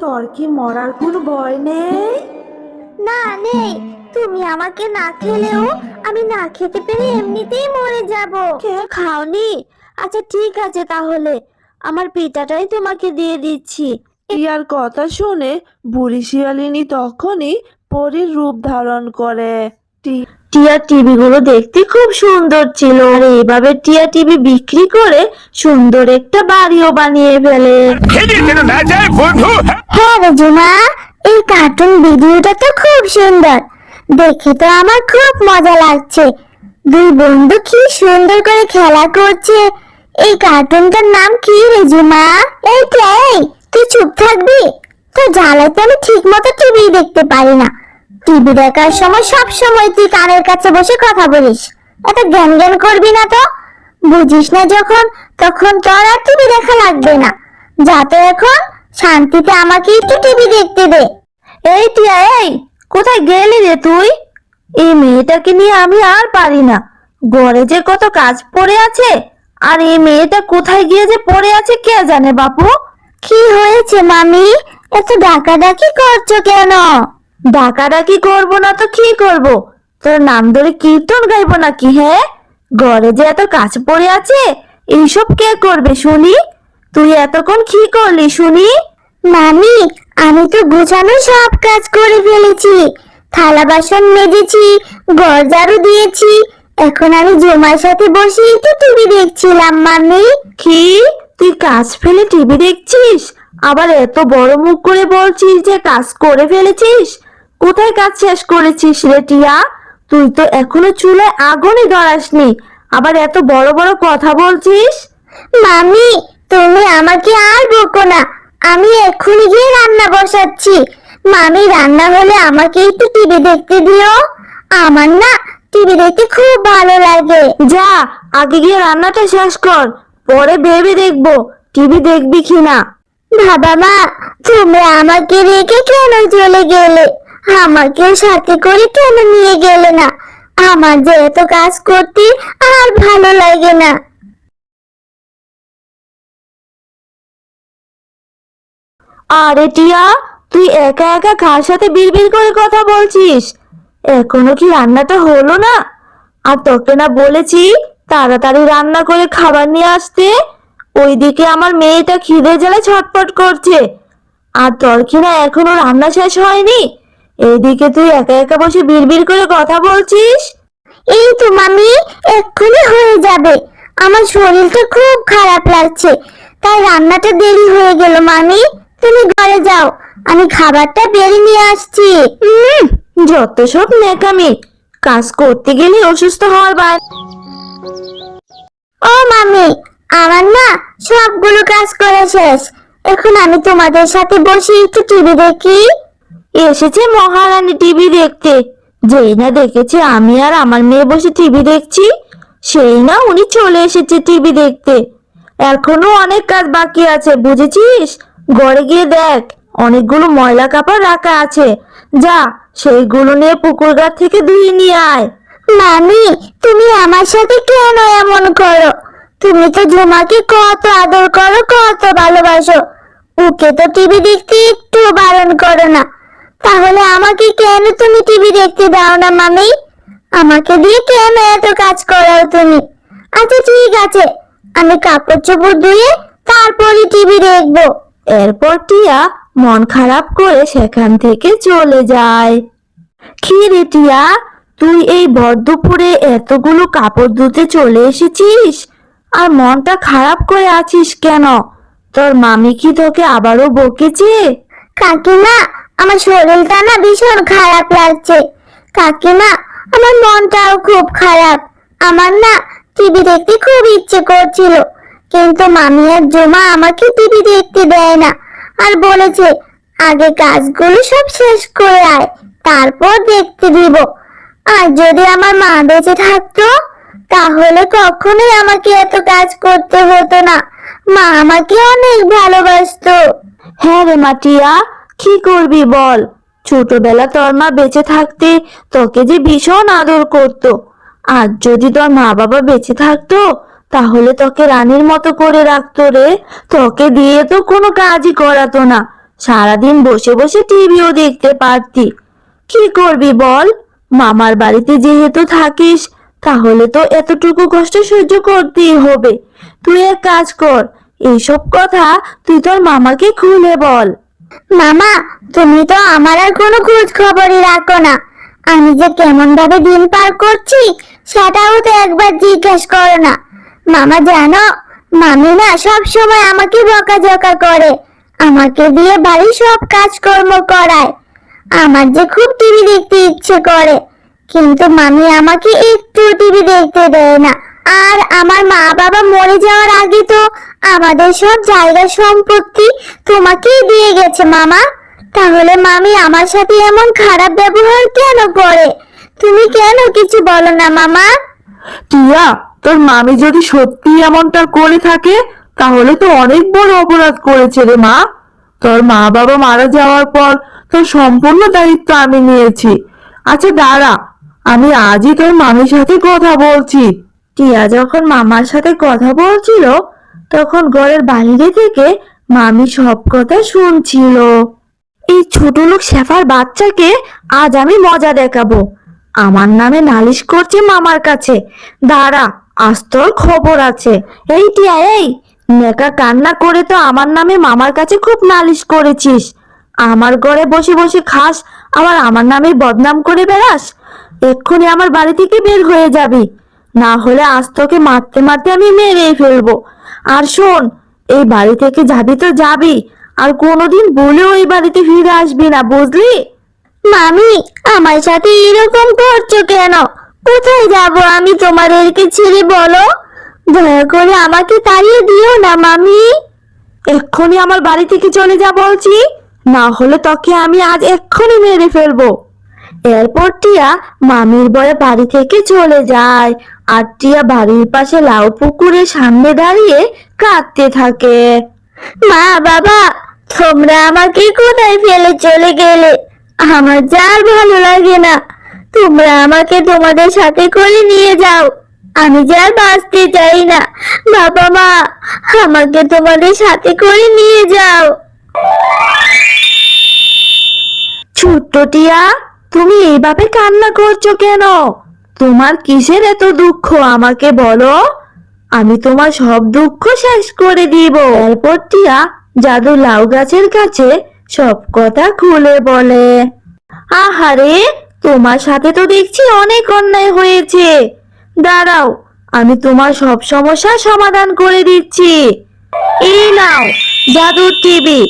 তোর কি মরার কোনো ভয় নেই? না নেই। তুমি আমাকে না খেলেও আমি না খেতে পেরে এমনিতেই মরে যাব। খাওনি? আচ্ছা ঠিক আছে তাহলে। আমার পিঠাটাই তোমাকে দিয়ে দিচ্ছি। টিয়ার কথা শুনে বুড়ি শিয়ালিনী তখনই পরীর রূপ ধারণ করে। টিয়া টিভি গুলো দেখতে খুব সুন্দর ছিল। আর এইভাবে টিয়া টিভি বিক্রি করে সুন্দর একটা বাড়িও বানিয়ে ফেলে। হ্যাঁ এই কার্টুন ভিডিওটা তো খুব সুন্দর। দেখে তো আমার খুব মজা লাগছে। দুই বন্ধু কি সুন্দর করে খেলা করছে। এই কার্টুনটার নাম কি রে জুমা? এই তুই চুপ থাকবি? তো জ্বালাতে আমি ঠিক মতো টিভি দেখতে পারি না। টিভি দেখার সময় সব সময় তুই কানের কাছে বসে কথা বলিস। এত জ্ঞান জ্ঞান করবি না তো? বুঝিস না যখন তখন তোর আর টিভি দেখা লাগবে না। যা তো এখন শান্তিতে আমাকে একটু টিভি দেখতে দে। এই টিয়া এই কোথায় গেলি রে তুই? এই মেয়েটাকে নিয়ে আমি আর পারি না। ঘরে যে কত কাজ পড়ে আছে আর এই মেয়েটা কোথায় গিয়ে যে পড়ে আছে কে জানে বাপু? কি হয়েছে মামি? এত ডাকাডাকি করছ কেন? ডাকাডাকি করব না তো কি করব? তোর নাম ধরে কীর্তন গাইবো নাকি হ্যাঁ? ঘরে যে এত কাজ পড়ে আছে এইসব কে করবে শুনি? তুই এতক্ষণ কি করলি শুনি? মামি আমি তো গুছানো সব কাজ করে ফেলেছি। থালা বাসন মেজেছি ঘর ঝাড়ু দিয়েছি। এখন আমি জমার সাথে বসে একটু টিভি দেখছিলাম মামি। কি? তুই কাজ ফেলে টিভি দেখছিস? আবার এত বড় মুখ করে বলছিস যে কাজ করে ফেলেছিস? কোথায় কাজ শেষ করেছিস রে টিয়া? তুই তো এখনও চুলে আগুনই ধরাসনি। আবার এত বড় বড় কথা বলছিস? মামি তুমি আমাকে আর বকো না। আমি এক্ষুনি গিয়ে রান্না বসাচ্ছি। মামি রান্না হলে আমাকে একটু টিভি দেখতে দিও। আমার না টিভি দেখতে খুব ভালো লাগে। যা আগে গিয়ে রান্নাটা শেষ কর। পরে ভেবে দেখব টিভি দেখবি কিনা। বাবা মা তুমি আমাকে রেখে কেন চলে গেলে? আমাকে সাথে করে কেন নিয়ে গেলে না? আমার যে এত কাজ করতে আর ভালো লাগে না। আরে টিয়া, তুই একা একা কার সাথে বিড়বিড় করে কথা বলছিস? এখনও কি রান্নাটা হলো না? আর তোকে না বলেছি তাড়াতাড়ি রান্না করে খাবার নিয়ে আসতে? ওইদিকে আমার মেয়েটা খিদে জ্বালা ছটপট করছে। আর তোর কি না এখনও রান্না শেষ হয়নি? এইদিকে তুই একা একা বসে বিড়বিড় করে কথা বলছিস? এই তো মামি এক্ষুনি হয়ে যাবে। আমার শরীরটা খুব খারাপ লাগছে। তাই রান্নাটা দেরি হয়ে গেল মামি। তুমি ঘরে যাও। আমি খাবারটা বেড়ে নিয়ে আসছি। যত সব নেকামি কাজ করতে গেলে অসুস্থ হওয়ার বার। ও মামি আমার না সবগুলো কাজ করা শেষ। এখন আমি তোমাদের সাথে বসে একটু টিভি দেখি। এসেছে মহারানী টিভি দেখতে। যেই না দেখেছে, আমি আর আমার মেয়ে বসে টিভি দেখছি। সেই না উনি চলে এসেছে টিভি দেখতে। এখনও অনেক কাজ বাকি আছে, বুঝেছিস? ঘরে গিয়ে দেখ, অনেকগুলো ময়লা কাপড় রাখা আছে। যা, সেইগুলো নিয়ে পুকুর গাছ থেকে ধুয়ে নিয়ে আয়। মামি, তুমি আমার সাথে কেন এমন করো? তুমি তো ঝুমাকে কত আদর করো, কত ভালোবাসো। ওকে তো টিভি দেখতে একটু বারণ করো না। তাহলে আমাকে কেন তুমি টিভি দেখতে দাও না, মামি? আমাকে দিয়ে কেন এত কাজ করাও তুমি? আচ্ছা ঠিক আছে। আমি কাপড় চোপড় ধুয়ে তারপরে টিভি দেখব। এরপর টিয়া মন খারাপ করে সেখান থেকে চলে যায়। কি রে টিয়া, তুই এই ভর দুপুরে এতগুলো কাপড় ধুতে চলে এসেছিস? আর মনটা খারাপ করে আছিস কেন? তোর মামি কি তোকে আবারও বকেছে? কাকিমা আমার শরীরটা না ভীষণ খারাপ লাগছে। কাকিমা আমার মনটাও খুব খারাপ। আমার না টিভি দেখতে খুব ইচ্ছে করছিল। কিন্তু মামি আর জমা আমাকে টিভি দেখতে দেয় না। আর বলেছে, আগে কাজগুলো সব শেষ করে আয়, তারপর দেখতে দিব। আর যদি আমার মা বেঁচে থাকতো, তাহলে কখনোই আমাকে এত কাজ করতে হতো না। মা আমাকে অনেক ভালোবাসতো। হ্যাঁ রে মাটিয়া কি করবি বল? ছোটবেলা তোর মা বেঁচে থাকতে তোকে যে ভীষণ আদর করত। আর যদি তোর মা বাবা বেঁচে থাকতো, তাহলে তোকে রানীর মতো করে রাখতো রে। তোকে দিয়ে তো কোনো কাজই করাতো না। সারাদিন বসে বসে টিভিও দেখতে পারতি। কি করবি বল? মামার বাড়িতে যেহেতু থাকিস, তাহলে তো এতটুকু কষ্ট সহ্য করতেই হবে। তুই এক কাজ কর, এইসব কথা তুই তোর মামাকে খুলে বল। মামা, তুমি তো আমার আর কোনো খোঁজ খবরই রাখো না। আমি যে কেমন ভাবে দিন পার করছি, সেটাও তো একবার জিজ্ঞেস করো না। মামা, জানো, মামি না সব সময় আমাকে বকাঝকা করে। আমাকে দিয়ে বাড়ির সব কাজকর্ম করায়। আমার যে খুব টিভি দেখতে ইচ্ছে করে, কিন্তু মামি আমাকে একটু টিভি দেখতে দেয় না। আর আমার মা বাবা মরে যাওয়ার আগে তো আমাদের সব জায়গা সম্পত্তি তোমাকেই দিয়ে গেছে, মামা। তাহলে মামি আমার সাথে এমন খারাপ ব্যবহার কেন করে? তুমি কেন কিছু বলো না, মামা? টিয়া, তোর মামি যদি সত্যি এমনটা করে থাকে, তাহলে তো অনেক বড় অপরাধ করেছে রে মা। তোর মা বাবা মারা যাওয়ার পর তোর সম্পূর্ণ দায়িত্ব আমি নিয়েছি। আচ্ছা দাঁড়া, আমি আজই তোর মামির সাথে কথা বলছি। টিয়া যখন মামার সাথে কথা বলছিল, তখন ঘরের বাইরে থেকে মামি সব কথা শুনছিল। এই ছোট লোক শেফার বাচ্চাকে আজ আমি মজা দেখাবো। আমার নামে নালিশ করছে মামার কাছে। দাঁড়া, আজ তোর খবর আছে। এই টিয়া, এই! নেকা কান্না করে তো আমার নামে মামার কাছে খুব নালিশ করেছিস। আমার ঘরে বসে বসে খাস, আবার আমার নামে বদনাম করে বেড়াস। এক্ষুনি আমার বাড়ি থেকে বের হয়ে যাবি। না হলে আজ তোকে মারতে মারতে আমি মেরেই ফেলব। আর শোন এই বাড়ি থেকে যাবি তো যাবি আর কোনোদিন বলেও এই বাড়িতে ফিরে আসবি না বুঝলি? মামি আমার সাথে এরকম করছ কেন? কোথায় যাব আমি তোমাদেরকে ছেড়ে বলো? দয়া করে আমাকে তাড়িয়ে দিও না মামি। এক্ষুনি আমার বাড়ি থেকে চলে যা বলছি না হলে তোকে আমি আজ এক্ষুনি মেরে ফেলব। এরপর টিয়া মামির বয়ে বাড়ি থেকে চলে যায়। আর টিয়া বাড়ির পাশে লাউ পুকুরের সামনে দাঁড়িয়ে কাঁদতে থাকে। মা, বাবা, তোমরা আমাকে কোথায় ফেলে চলে গেলে? আমার যার ভালো লাগে না। তোমরা আমাকে তোমাদের সাথে করে নিয়ে যাও। আমি যার বাঁচতে চাই না। বাবা, মা, আমাকে তোমাদের সাথে করে নিয়ে যাও। ছোট্ট টিয়া, তুমি এইভাবে কান্না করছ কেন? তোমার কিসের এত দুঃখ? আমাকে বলো। আমি তোমার সব দুঃখ শেষ করে দিব। এরপর টিয়া জাদু লাউ গাছের কাছে সব কথা খুলে বলে। আহারে, তোমার সাথে তো দেখছি অনেক অন্যায় হয়েছে। দাঁড়াও, আমি তোমার সব সমস্যার সমাধান করে দিচ্ছি। এই নাও, জাদুর টিভি।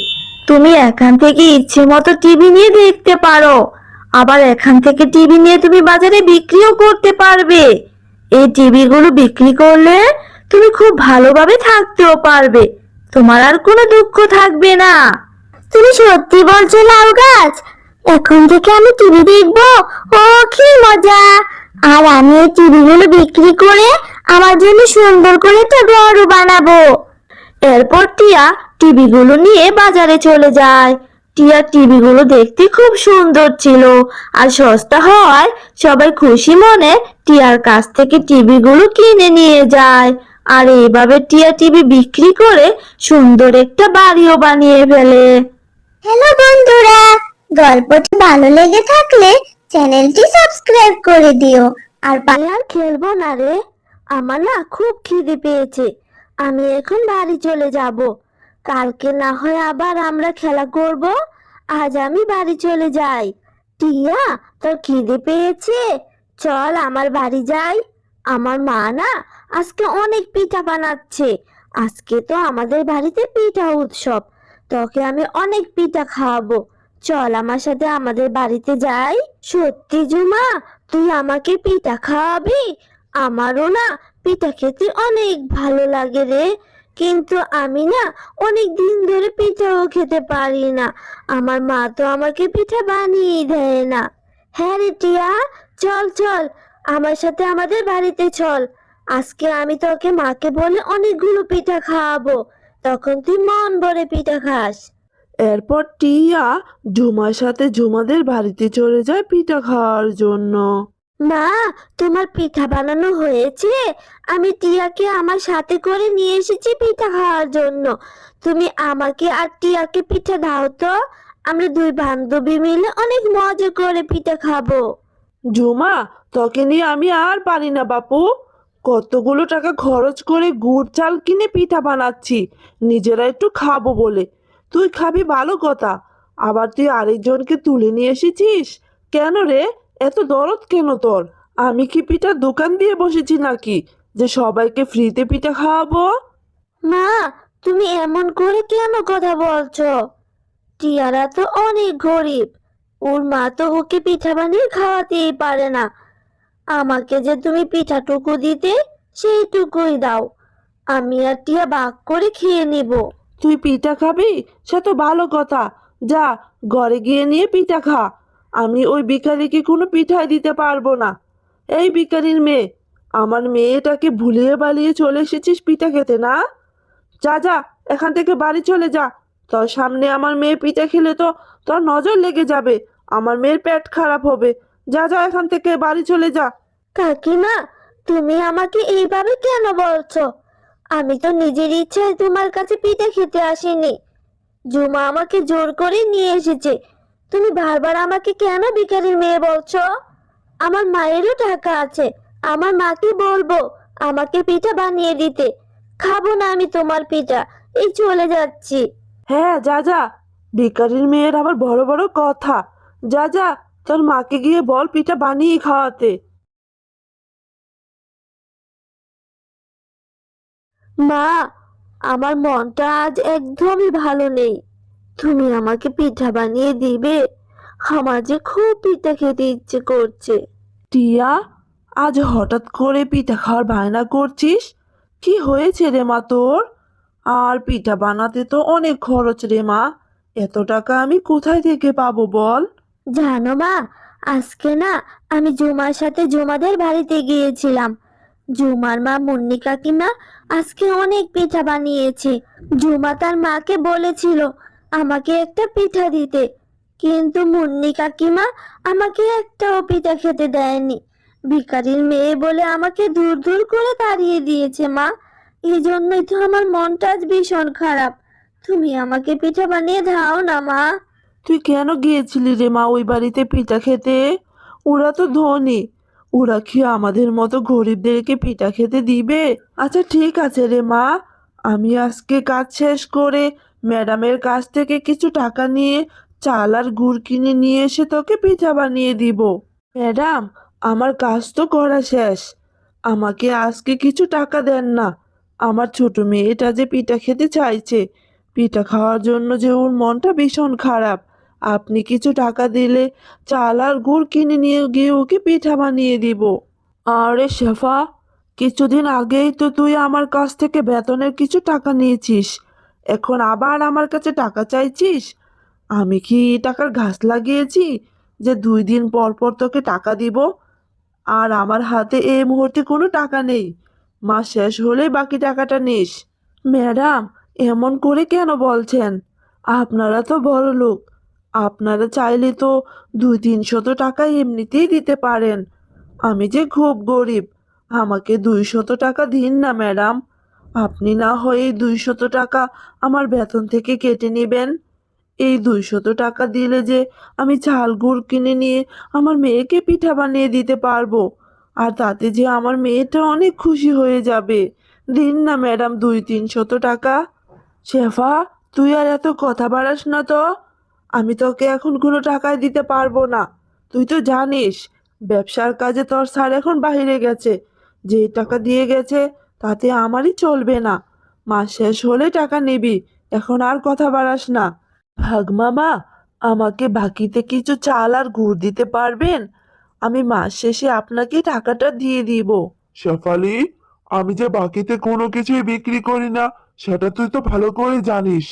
তুমি এখান থেকে ইচ্ছে মতো টিভি নিয়ে দেখতে পারো। আবার এখান থেকে টিভি নিয়ে তুমি বাজারে বিক্রিও করতে পারবে। এই টিভিগুলো বিক্রি করলে তুমি খুব ভালোভাবে থাকতেও পারবে। তোমার আর কোনো দুঃখ থাকবে না। তুমি সত্যি বলছো লাউ গাছ? এখন থেকে আমি টিভি দেখব। ও, কি মজা! আর আমি এই টিভিগুলো বিক্রি করে আমার জন্য সুন্দর করে একটা ঘরও বানাবো। এরপর টিয়া টিভিগুলো নিয়ে বাজারে চলে যায়। টিয়া টিভিগুলো দেখতে খুব সুন্দর ছিল। আর সস্তা হওয়ায় সবাই খুশি মনে টিয়ার কাছ থেকে টিভিগুলো কিনে নিয়ে যায়। আর এইভাবে টিয়া টিভি বিক্রি করে সুন্দর একটা বাড়িও বানিয়ে ফেলে। হ্যালো বন্ধুরা গল্পটি ভালো লেগে থাকলে চ্যানেলটি সাবস্ক্রাইব করে দিও। আর আর খেলব না রে। আমার না খুব খিদে পেয়েছে। আমি এখন বাড়ি চলে যাব। কালকে না হয় আবার আমরা খেলা করব। আজ আমি বাড়ি চলে যাই। টিয়া, তোর খিদে পেয়েছে? চল আমার বাড়ি যাই। আমার মা না আজকে অনেক পিঠা বানাচ্ছে। আজকে তো আমাদের বাড়িতে পিঠা উৎসব। তোকে আমি অনেক পিঠা খাওয়াবো। চল আমার সাথে আমাদের বাড়িতে যাই। সত্যি জুমা, তুই আমাকে পিঠা খাওয়াবি? আমারও না পিঠা খেতে অনেক ভালো লাগে রে। কিন্তু আমি না অনেক দিন ধরে পিঠাও খেতে পারি না। আমার মা তো আমাকে পিঠা বানিয়ে দেয় না। হ্যাঁ রে টিয়া, চল চল, আমার সাথে আমাদের বাড়িতে চল। আজকে আমি তোকে মাকে বলে অনেকগুলো পিঠা খাওয়াবো। তখন তুই মন ভরে পিঠা খাস। এরপর টিয়া ঝুমার সাথে ঝুমাদের বাড়িতে চলে যায় পিঠা খাওয়ার জন্য। মা, তোমার পিঠা বানানো হয়েছে। আমি টিয়াকে আমার সাথে করে নিয়ে এসেছি পিঠা খাওয়ার জন্য। তুমি আমাকে আর টিয়াকে পিঠা দাও তো। আমরা দুই বান্ধবী মিলে অনেক মজা করে পিঠা খাব। ঝুমা তোকে নিয়ে আমি আর পারি না বাপু। কতগুলো টাকা খরচ করে গুড় চাল কিনে পিঠা বানাচ্ছি। নিজেরা একটু খাব বলে। তুই খাবি ভালো কথা। আবার তুই আরেকজনকে তুলে নিয়ে এসেছিস? কেন রে? এত দরদ কেন তোর? আমি কি পিঠার দোকান দিয়ে বসেছি নাকি যে সবাইকে ফ্রিতে পিঠা খাওয়াবো? মা তুমি এমন করে কেন কথা বলছো? টিয়ারা তো অনেক গরিব। ওর মা তো ওকে পিঠা বানিয়ে খাওয়াতেই পারে না। আমাকে যে তুমি পিঠাটুকু দিতে সেইটুকুই দাও। আমি আর টিয়া ভাগ করে খেয়ে নিব। তুই পিঠা খাবি? সে তো ভালো কথা। যা ঘরে গিয়ে নিয়ে পিঠা খা। আমি ওই ভিখারিকে কোনো পিঠাই দিতে পারব না। এই ভিখারির মেয়ে, আমার মেয়েটাকে ভুলিয়ে বালিয়ে চলে এসেছিস পিঠা খেতে, না? যা যা, এখান থেকে বাড়ি চলে যা। তোর সামনে আমার মেয়ে পিঠা খেলে তো তোর নজর লেগে যাবে। আমার মেয়ের পেট খারাপ হবে। যা যা, এখান থেকে বাড়ি চলে যা। কাকিমা, তুমি আমাকে এইভাবে কেন বলছো? আমি তো নিজের ইচ্ছায় তোমার কাছে পিঠা খেতে আসিনি। জুমা আমাকে জোর করে নিয়ে এসেছে। তুমি বারবার আমাকে কেন ভিখারির মেয়ে বলছো? আমার মায়েরও টাকা আছে। আমার মাকে বলব আমাকে পিঠা বানিয়ে দিতে। খাব না আমি তোমার পিঠা। এই চলে যাচ্ছি। হ্যাঁ যা যা। ভিখারির মেয়ের আবার বড় বড় কথা। যা যা তোর মাকে গিয়ে বল পিঠা বানিয়ে খাওয়াতে। মা আমার মনটা আজ একদমই ভালো নেই। তুমি আমাকে পিঠা বানিয়ে দিবে? আমার যে খুব পিঠা খেতে ইচ্ছে করছে। টিয়া আজ হঠাৎ করে পিঠা খাওয়ার বায়না করছিস? কি হয়েছে রে মা তোর? আর পিঠা বানাতে তো অনেক খরচ রে মা। এত টাকা আমি কোথায় থেকে পাবো বল? জানো মা আজকে না আমি জুমার সাথে জুমাদের বাড়িতে গিয়েছিলাম। জুমার মা মুন্নি কাকিমা আজকে অনেক পিঠা বানিয়েছে। জুমা তার মাকে বলেছিল আমাকে একটা পিঠা দিতে। কিন্তু মুন্নি কাকিমা আমাকে একটাও পিঠা খেতে দেয়নি। ভিখারির মেয়ে বলে আমাকে দূর দূর করে তাড়িয়ে দিয়েছে, মা। এই জন্যই তো আমার মনটা আজ ভীষণ খারাপ। তুমি আমাকে পিঠা বানিয়ে দাও না, মা। তুই কেন গিয়েছিলি রে মা ওই বাড়িতে পিঠা খেতে? ওরা তো ধনী। ওরা কি আমাদের মতো গরিবদেরকে পিঠা খেতে দিবে? আচ্ছা ঠিক আছে রে মা। আমি আজকে কাজ শেষ করে ম্যাডামের কাছ থেকে কিছু টাকা নিয়ে চাল আর গুড় কিনে নিয়ে এসে তোকে পিঠা বানিয়ে দিব। ম্যাডাম, আমার কাজ তো করা শেষ। আমাকে আজকে কিছু টাকা দেন না। আমার ছোট মেয়েটা যে পিঠা খেতে চাইছে, পিঠা খাওয়ার জন্য যে ওর মনটা ভীষণ খারাপ, আপনি কিছু টাকা দিলে চাল আর গুড় কিনে নিয়ে গিয়ে ওকে পিঠা বানিয়ে দিব। আরে শেফা, কিছুদিন আগেই তো তুই আমার কাছ থেকে বেতনের কিছু টাকা নিয়েছিস। এখন আবার আমার কাছে টাকা চাইছিস? আমি কি টাকার ঘাস লাগিয়েছি যে দুই দিন পর পর তোকে টাকা দিব? আর আমার হাতে এই মুহূর্তে কোনো টাকা নেই। মাস শেষ হলে বাকি টাকাটা নিস। ম্যাডাম, এমন করে কেন বলছেন? আপনারা তো বড় লোক আপনারা চাইলে তো দুই তিনশত টাকা এমনিতেই দিতে পারেন। আমি যে খুব গরিব, আমাকে দুইশত টাকা দিন না, ম্যাডাম। আপনি না হয় দুইশত টাকা আমার বেতন থেকে কেটে নেবেন। এই দুইশত টাকা দিলে যে আমি চাল গুড় কিনে নিয়ে আমার মেয়েকে পিঠা বানিয়ে দিতে পারব। আর তাতে যে আমার মেয়েটা অনেক খুশি হয়ে যাবে। দিন না ম্যাডাম দুই তিনশত টাকা। শেফা, তুই আর এত কথা বাড়াস না তো। আমি তোকে এখন কোনো টাকাই দিতে পারব না। তুই তো জানিস, ব্যবসার কাজে তোর স্যার এখন বাইরে গেছে। যে টাকা দিয়ে গেছে তাতে আমারই চলবে না। মাস শেষ হলে টাকা নিবি, এখন আর কথা বাড়াস না। ভাগ মামা, আমাকে বাকিতে কিছু চাল আর গুড় দিতে পারবেন? আমি মাস শেষে আপনাকে টাকাটা দিয়ে দিব। শেফালি, আমি যে বাকিতে কোনো কিছুই বিক্রি করি না, সেটা তুই তো ভালো করে জানিস।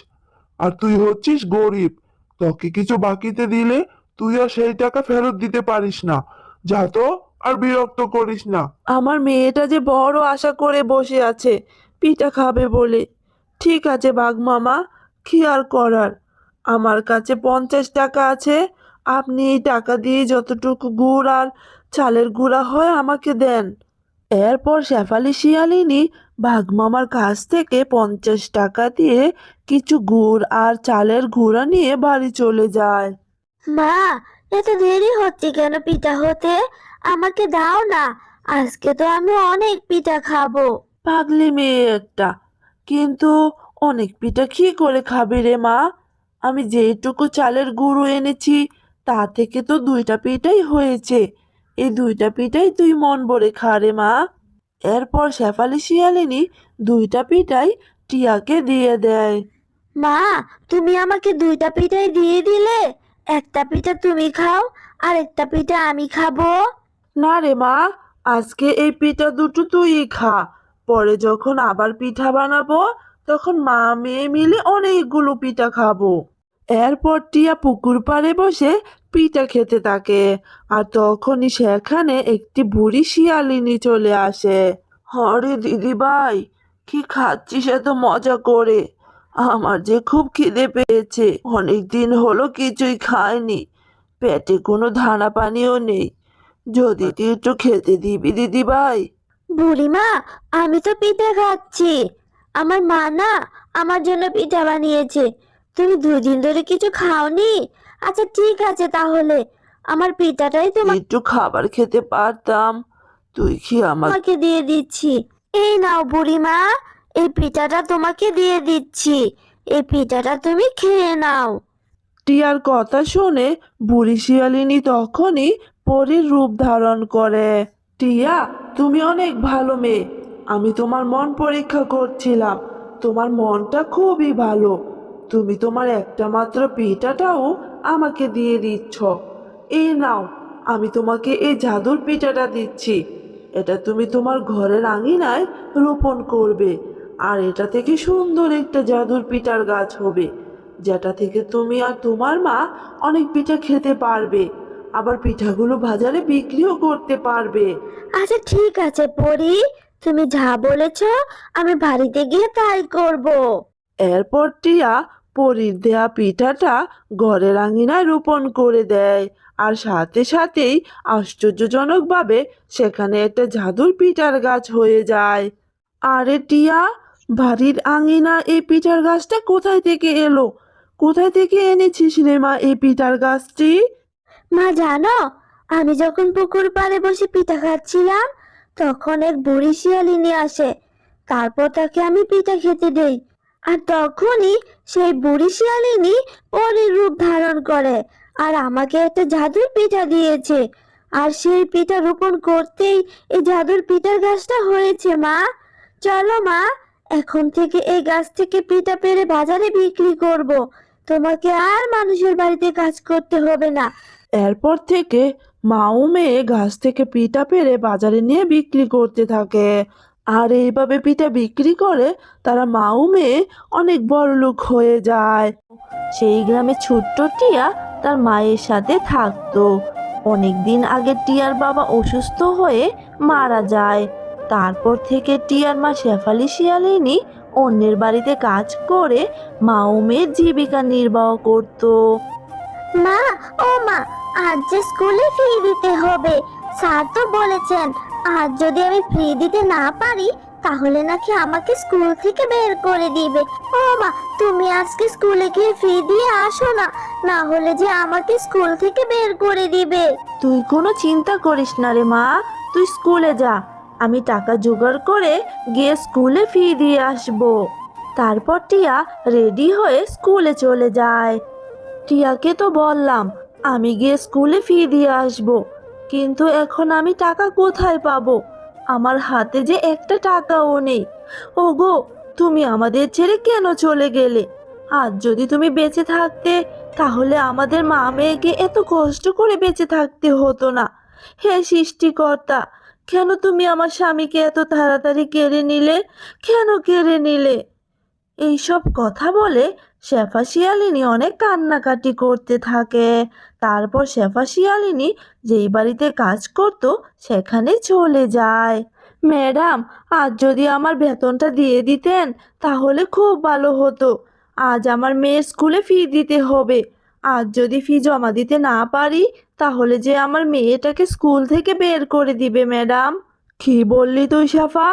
আর তুই হচ্ছিস গরিব, তোকে কিছু বাকিতে দিলে তুই আর সেই টাকা ফেরত দিতে পারিস না। যা তো আর বিরক্ত করিস না। আমার মেয়েটা যে বড় আশা করে বসে আছে পিঠা খাবে বলে। ঠিক আছে বাঘ মামা কি আর করার? আমার কাছে পঞ্চাশ টাকা আছে আপনি এই টাকা দিয়ে যতটুকু গুড় আর চালের গুঁড়া হয় আমাকে দেন। এরপর শেফালি শিয়ালিনী বাঘমামার কাছ থেকে পঞ্চাশ টাকা দিয়ে কিছু গুড় আর চালের গুঁড়া নিয়ে বাড়ি চলে যায়। মা এত দেরি হচ্ছে কেন পিঠা হতে? আমাকে দাও না আজকে তো আমি অনেক পিঠা খাব। পাগলি মেয়ে একটা কিন্তু অনেক পিঠা কি করে খাবে রে মা? আমি যেটুকু চালের গুঁড়ো এনেছি তা থেকে তো দুইটা পিঠাই হয়েছে। এই দুইটা পিঠাই তুই মন ভরে খা রে মা। এরপর শেফালি শিয়ালিনী দুইটা পিঠাই টিয়াকে দিয়ে দেয়। মা তুমি আমাকে দুইটা পিঠাই দিয়ে দিলে? একটা পিঠা তুমি খাও আর একটা পিঠা আমি খাব। না রে মা, আজকে এই পিঠা দুটো তুই খা। পরে যখন আবার পিঠা বানাবো, তখন মা মেয়ে মিলে অনেকগুলো পিঠা খাব। এরপর টিয়া পুকুর পাড়ে বসে পিঠা খেতে থাকে। আর তখনই সেখানে একটি বুড়ি শিয়ালিনী চলে আসে। হরে দিদি ভাই, কি খাচ্ছিস এত মজা করে? আমার যে খুব খিদে পেয়েছে। অনেক দিন হলো কিছুই খাইনি। পেটে কোনো ধানা পানিও নেই। যদি তুই একটু খেতে দিবি দিদি ভাই। বুড়িমা আমি তো পিঠা খাচ্ছি। আমার মা না আমার জন্য পিঠা বানিয়েছে। তুমি দুই দিন ধরে কিছু খাওনি? আচ্ছা ঠিক আছে তাহলে। আমার পিঠাটাই তোমার একটু খাবার খেতে পারতাম। তুই কি আমাকে দিয়ে দিচ্ছি। এই নাও বুড়িমা এই পিঠাটা তোমাকে দিয়ে দিচ্ছি। এই পিঠাটা তুমি খেয়ে নাও। টিয়ার কথা শুনে বুড়ি শিয়ালিনী তখনই পরীর রূপ ধারণ করে। টিয়া, তুমি অনেক ভালো মেয়ে। আমি তোমার মন পরীক্ষা করছিলাম। তোমার মনটা খুবই ভালো। তুমি তোমার একটা মাত্র পিঠাটাও আমাকে দিয়ে দিচ্ছ। এই নাও, আমি তোমাকে এই জাদুর পিঠাটা দিচ্ছি। এটা তুমি তোমার ঘরের আঙিনায় রোপণ করবে। আর এটা থেকে সুন্দর একটা জাদুর পিঠার গাছ হবে। যেটা থেকে তুমি আর তোমার মা অনেক পিঠা খেতে পারবে। আবার পিঠাগুলো বাজারে বিক্রিও করতে পারবে। আচ্ছা ঠিক আছে পরি। তুমি যা বলেছ আমি বাড়িতে গিয়ে তাই করব। এরপর টিয়া পরীর দেয়া পিঠাটা ঘরের আঙিনায় রোপণ করে দেয়। আর সাথে সাথেই আশ্চর্যজনকভাবে সেখানে একটা জাদুর পিঠার গাছ হয়ে যায়। আরে টিয়া বাড়ির আঙিনা এই পিঠার গাছটা কোথায় থেকে এলো? কোথায় থেকে এনেছিস রে মা এই পিঠার গাছটি? মা, জানো, আমি যখন পুকুর পাড়ে বসে পিঠা খাচ্ছিলাম, তখন এক বুড়ি শিয়ালিনী আসে। তারপর তাকে আমি পিঠা খেতে দেই। আর তখনই সেই বুড়ি শিয়ালিনী পরীর রূপ ধারণ করে আর আমাকে একটা জাদুর পিঠা দিয়েছে। আর সেই পিঠা রোপণ করতেই এই জাদুর পিঠার গাছটা হয়েছে, মা। চলো, মা, এখন থেকে এই গাছ থেকে পিঠা পেরে বাজারে বিক্রি করব। তোমাকে আর মানুষের বাড়িতে কাজ করতে হবে না। এরপর থেকে মা ও মেয়ে গাছ থেকে পিঠা পেরে বাজারে নিয়ে বিক্রি করতে থাকে। আর এইভাবে পিঠা বিক্রি করে তারা মা ও মেয়ে অনেক বড় লোক হয়ে যায়। সেই গ্রামে ছোট্ট টিয়া তার মায়ের সাথে থাকতো। অনেক দিন আগে টিয়ার বাবা অসুস্থ হয়ে মারা যায়। তারপর থেকে টিয়ার মা শেফালি শিয়ালিনী অন্যের বাড়িতে কাজ করে মা মেয়ের জীবিকা নির্বাহ করতো। মা, ও মা আজ যে স্কুলে ফি দিতে হবে, স্যার তো বলেছেন, আজ যদি আমি ফি দিতে না পারি, তাহলে নাকি আমাকে স্কুল থেকে বের করে দিবে। ও মা, তুমি আজকে স্কুলে গিয়ে ফি দিয়ে আসো না না হলে যে আমাকে স্কুল থেকে বের করে দিবে। তুই কোনো চিন্তা করিস না রে মা, তুই স্কুলে যা, আমি টাকা জোগাড় করে গিয়ে স্কুলে ফি দিয়ে আসব। তারপর টিয়া রেডি হয়ে স্কুলে চলে যায়। টিয়াকে তো বললাম আমি গিয়ে স্কুলে ফি দিয়ে আসব। কিন্তু এখন আমি টাকা কোথায় পাবো? আমার হাতে যে একটা টাকাও নেই। ওগো, তুমি আমাদের ছেড়ে কেন চলে গেলে? আজ যদি তুমি বেঁচে থাকতে, তাহলে আমাদের মা মেয়েকে এত কষ্ট করে বেঁচে থাকতে হতো না। হে সৃষ্টিকর্তা, কেন তুমি আমার স্বামীকে এত তাড়াতাড়ি কেড়ে নিলে? কেন কেড়ে নিলে? এইসব কথা বলে শেফা শিয়ালিনী অনেক কান্নাকাটি করতে থাকে। তারপর শেফা শিয়ালিনী যেই বাড়িতে কাজ করত, সেখানে চলে যায়। ম্যাডাম, আজ যদি আমার বেতনটা দিয়ে দিতেন, তাহলে খুব ভালো হতো। আজ আমার মেয়ের স্কুলে ফি দিতে হবে। আজ যদি ফি জমা দিতে না পারি, তাহলে যে আমার মেয়েটাকে স্কুল থেকে বের করে দিবে, ম্যাডাম। কি বললি তুই সাফা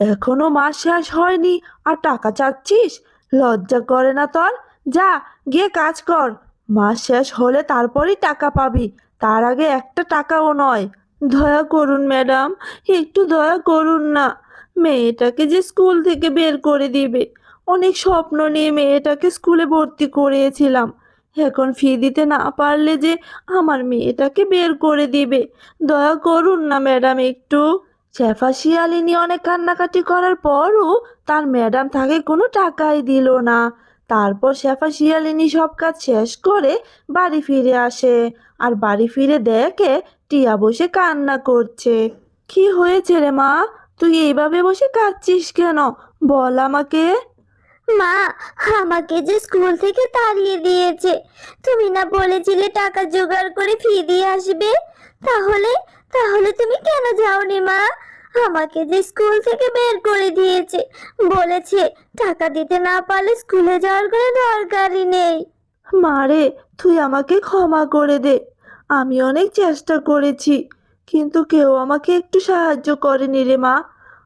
এখনও মাস শেষ হয়নি, আর টাকা চাচ্ছিস? লজ্জা করে না তোর? যা, গিয়ে কাজ কর। মাস শেষ হলে তারপরেই টাকা পাবি। তার আগে একটা টাকাও নয়। দয়া করুন, ম্যাডাম। একটু দয়া করুন না। মেয়েটাকে যে স্কুল থেকে বের করে দিবে। অনেক স্বপ্ন নিয়ে মেয়েটাকে স্কুলে ভর্তি করিয়েছিলাম। এখন ফি দিতে না পারলে যে আমার মেয়েটাকে বের করে দিবে। দয়া করুন না, ম্যাডাম, একটু। শেফা শিয়ালিনী অনেক কান্নাকাটি করার পরও তার ম্যাডাম তাকে কোনো টাকাই দিল না। তারপর শেফা শিয়ালিনী সব কাজ শেষ করে বাড়ি ফিরে আসে। আর বাড়ি ফিরে দেখে টিয়া বসে কান্না করছে। কি হয়েছে রে মা? তুই এইভাবে বসে কাঁদছিস কেন? বল আমাকে। মা, আমাকে যে স্কুল থেকে তাড়িয়ে দিয়েছে। তুমি না বলেছিলে টাকা জোগাড় করে ফি দিয়ে আসবে? তাহলে তাহলে তুমি কেন যাওনি মা? আমাকে যে স্কুল থেকে বের করে দিয়েছে, বলেছে টাকা দিতে না পারলে স্কুলে যাওয়ার কোনো দরকারই নেই। মারে তুই আমাকে ক্ষমা করে দে। আমি অনেক চেষ্টা করেছি, কিন্তু কেউ আমাকে একটু সাহায্য করেনি রে মা।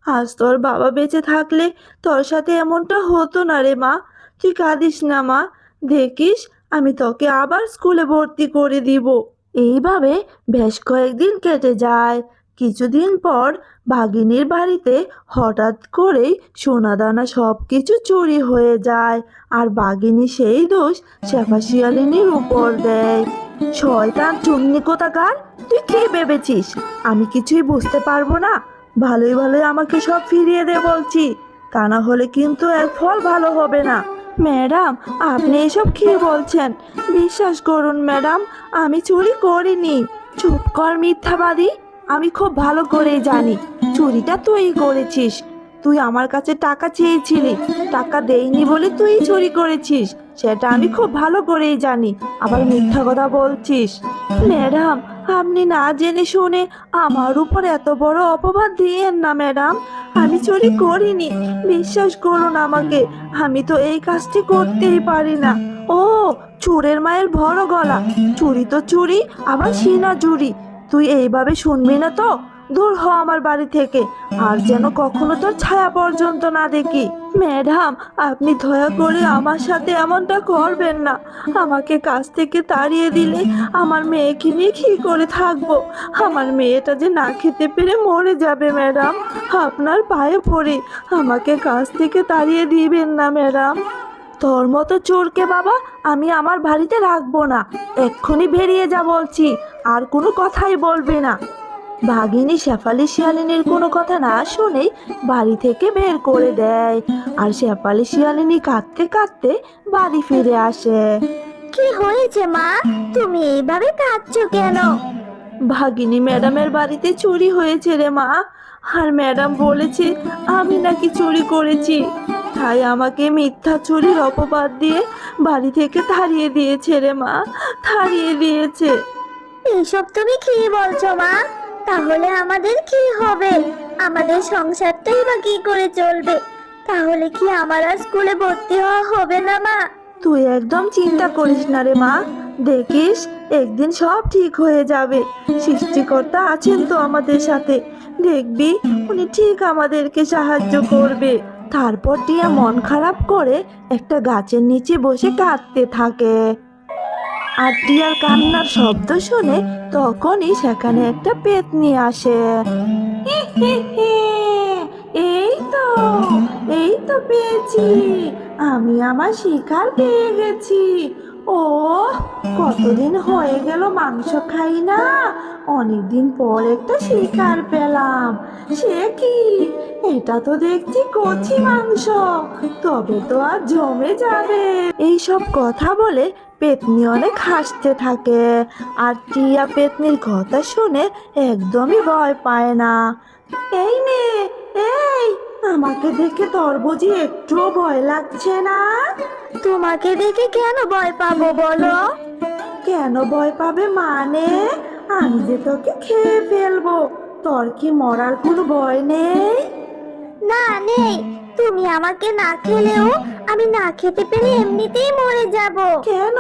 আজ তোর বাবা বেঁচে থাকলে তোর সাথে এমনটা হতো না রে মা। তুই কাঁদিস না মা। দেখিস, আমি তোকে আবার স্কুলে ভর্তি করে দিব। এইভাবে বেশ কয়েকদিন কেটে যায়। কিছুদিন পর বাঘিনীর বাড়িতে হঠাৎ করেই সোনাদানা সব কিছু চুরি হয়ে যায় আর বাঘিনী সেই দোষ শেফা শিয়ালিনীর উপর দেয়। শয়তান চুন্নি কোথাকার? তুই কি ভেবেছিস? আমি কিছুই বুঝতে পারব না। ভালোই ভালোই আমাকে সব ফিরিয়ে দে বলছি। তা না হলে কিন্তু এর ফল ভালো হবে না। ম্যাডাম, আপনি এসব কি বলছেন? বিশ্বাস করুন ম্যাডাম, আমি চুরি করিনি। চুপ কর মিথ্যাবাদী। আমি খুব ভালো করেই জানি। চুরিটা তুই করেছিস। তুই আমার কাছে টাকা চেয়েছিলি। টাকা দেইনি বলে তুই চুরি করেছিস। সেটা আমি খুব ভালো করেই জানি। আবার মিথ্যা কথা বলছিস। ম্যাডাম, আপনি না জেনে শুনে আমার উপর এত বড় অপবাদ দিয়েন না, ম্যাডাম। আমি চুরি করিনি। বিশ্বাস করুন আমাকে। আমি তো এই কাজটি করতেই পারি না। ও, চোরের মায়ের বড় গলা। চুরি তো চুরি, আবার সিনা চুরি। তুই এইভাবে শুনবি না তো? দূর হ আমার বাড়ি থেকে। আর যেন কখনো তোর ছায়া পর্যন্ত না দেখি। ম্যাডাম, আপনি দয়া করে আমার সাথে এমনটা করবেন না। আমাকে কাজ থেকে তাড়িয়ে দিলে আমার মেয়েকে নিয়ে কি করে থাকব? আমার মেয়েটা যে না খেতে পেরে মরে যাবে, ম্যাডাম। আপনার পায়ে পড়ে। আমাকে কাজ থেকে তাড়িয়ে দিবেন না, ম্যাডাম। তোর মতো চোরকে বাবা আমি আমার বাড়িতে রাখব না। এক্ষুনি বেরিয়ে যা বলছি আর কোনো কথাই বলবে না। ভাগিনী শেফালি শিয়ালিনীর কোনো কথা না শুনেই বাড়ি থেকে বের করে দেয় আর শেফালি শিয়ালিনী কাঁদতে কাঁদতে বাড়ি ফিরে আসে। কি হয়েছে মা? তুমি এইভাবে কাঁদছো কেন? ভাগিনী ম্যাডামের বাড়িতে চুরি হয়েছে রে মা। আর ম্যাডাম বলেছে আমি নাকি চুরি করেছি। তাই আমাকে মিথ্যা চুরির অপবাদ দিয়ে বাড়ি থেকে তাড়িয়ে দিয়েছে রে মা তাড়িয়ে দিয়েছে। এইসব তুমি কি বলছো মা? তাহলে আমাদের কি হবে? আমাদের সংসারটাই বা কি করে চলবে? তাহলে কি আমার আর স্কুলে ভর্তি হওয়া হবে না মা? তুই একদম চিন্তা করিস না রে মা। দেখিস একদিন সব ঠিক হয়ে যাবে। সৃষ্টিকর্তা আছেন তো আমাদের সাথে। দেখবি উনি ঠিক আমাদেরকে সাহায্য করবে। তারপর টিয়া মন খারাপ করে একটা গাছের নিচে বসে কাঁদতে থাকে। আর টিয়ার কান্নার শব্দ শুনে তখনই সেখানে একটা পেতনি আসে। এই তো এই তো পেয়েছি। আমি আমার শিকার পেয়ে গেছি। ও, কতদিন হয়ে গেল মাংস খাই না। অনেকদিন পর একটা শিকার পেলাম। সে কি? এটা তো দেখছি কচি মাংস। তবে তো আর জমে যাবে। এই সব কথা বলে পেতনি অনেক হাসতে থাকে। আর টিয়া পেতনির কথা শুনে একদমই ভয় পায় না। এই মেয়ে, এই! আমাকে দেখে তোর বুঝি একটুও ভয় লাগছে না? তোমাকে দেখে কেন ভয় পাবো বলো? কেন ভয় পাবে মানে? আমি যে তোকে খেয়ে ফেলব তোর কি মরার কোনো ভয় নেই? না নেই। তুমি আমাকে না খেলেও আমি না খেতে পেলে এমনিতেই মরে যাব। কেন?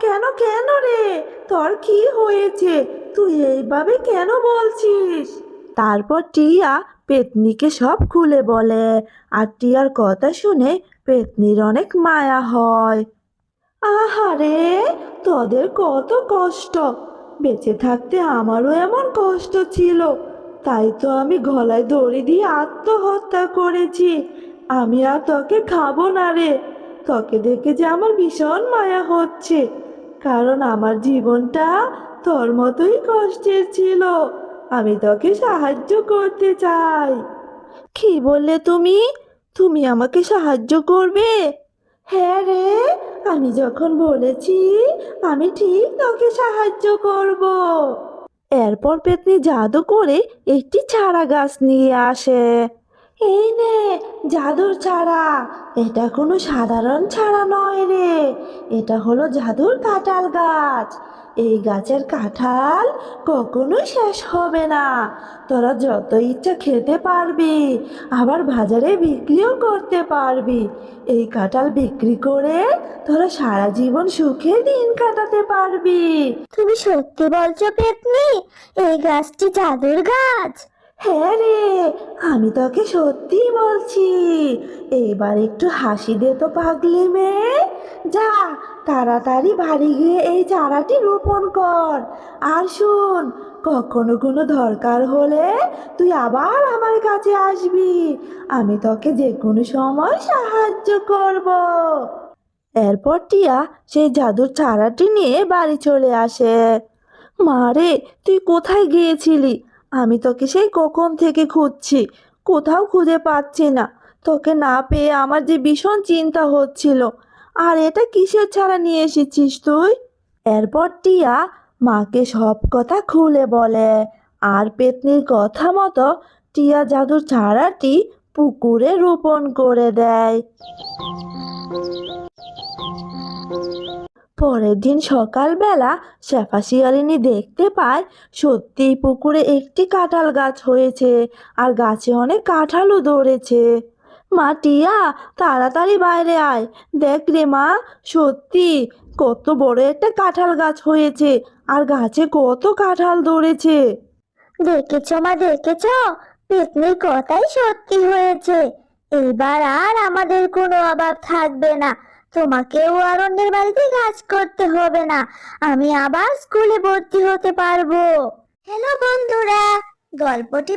কেন কেন রে? তোর কি হয়েছে? তুই এইভাবে কেন বলছিস? তারপর টিয়া পেতনিকে সব খুলে বলে, আর টিয়ার কথা শুনে পেতনির অনেক মায়া হয়। আহারে, তোদের কত কষ্ট! বেঁচে থাকতে আমারও এমন কষ্ট ছিল। তাই তো আমি গলায় দড়ি দিয়ে আত্মহত্যা করেছি। আমি আর তোকে খাব না রে। তোকে দেখে যে আমার ভীষণ মায়া হচ্ছে। কারণ আমার জীবনটা তোর মতোই কষ্টের ছিল। আমি তোকে সাহায্য করতে চাই। কি বললে তুমি? তুমি আমাকে সাহায্য করবে? হ্যাঁ রে, আমি যখন বলেছি, আমি ঠিক তোকে সাহায্য করব। এরপর পেতনি জাদু করে একটি চারা গাছ নিয়ে আসে। এই নে, জাদুর ছাড়া। এটা কোনো সাধারণ ছাড়া নয় রে। এটা হলো জাদুর কাঁঠাল গাছ। এই গাছের কাঁঠাল কখনো শেষ হবে না। তোরা যত ইচ্ছা খেতে পারবি আবার বাজারে বিক্রিও করতে পারবি। এই কাঁঠাল বিক্রি করে তোরা সারা জীবন সুখে দিন কাটাতে পারবি। তুমি সত্যি বলছো পেতনি? এই গাছটি জাদুর গাছ। হ্যাঁ রে আমি তোকে সত্যি বলছি। এবার একটু হাসি দে তো পাগলি মেয়ে। যা তাড়াতাড়ি বাড়ি গিয়ে এই চারাটি রোপণ কর। আর শোন, কখনো কোনো দরকার হলে তুই আবার আমার কাছে আসবি। আমি তোকে যে কোনো সময় সাহায্য করব। এরপর টিয়া সেই জাদুর চারাটি নিয়ে বাড়ি চলে আসে। মারে তুই কোথায় গিয়েছিলি? আমি তোকে সেই কখন থেকে খুঁজছি, কোথাও খুঁজে পাচ্ছি না। তোকে না পেয়ে আমার যে ভীষণ চিন্তা হচ্ছিল আর এটা কিসের ছাড়া নিয়ে এসেছিস তুই? এরপর টিয়া মাকে সব কথা খুলে বলে। আর পেতনির কথা মতো টিয়া জাদুর ছাড়াটি পুকুরে রোপণ করে দেয়। পরের দিন সকালবেলা শেফা শিয়ালিনী দেখতে পায় সত্যিই পুকুরে একটি কাঁঠাল গাছ হয়েছে, আর গাছে অনেক কাঁঠালও ধরেছে। মা টিয়া তাড়াতাড়ি বাইরে আয়। দেখ রে মা সত্যি কত বড় একটা কাঁঠাল গাছ হয়েছে আর গাছে কত কাঁঠাল ধরেছে। দেখেছ মা দেখেছ? পেতনির কথাই সত্যি হয়েছে। এইবার আর আমাদের কোনো অভাব থাকবে না। তোমাকেও আর অন্যের বাড়িতে কাজ করতে হবে না। আমি আবার স্কুলে ভর্তি হতে পারব। হ্যালো বন্ধুরা। গল্পটি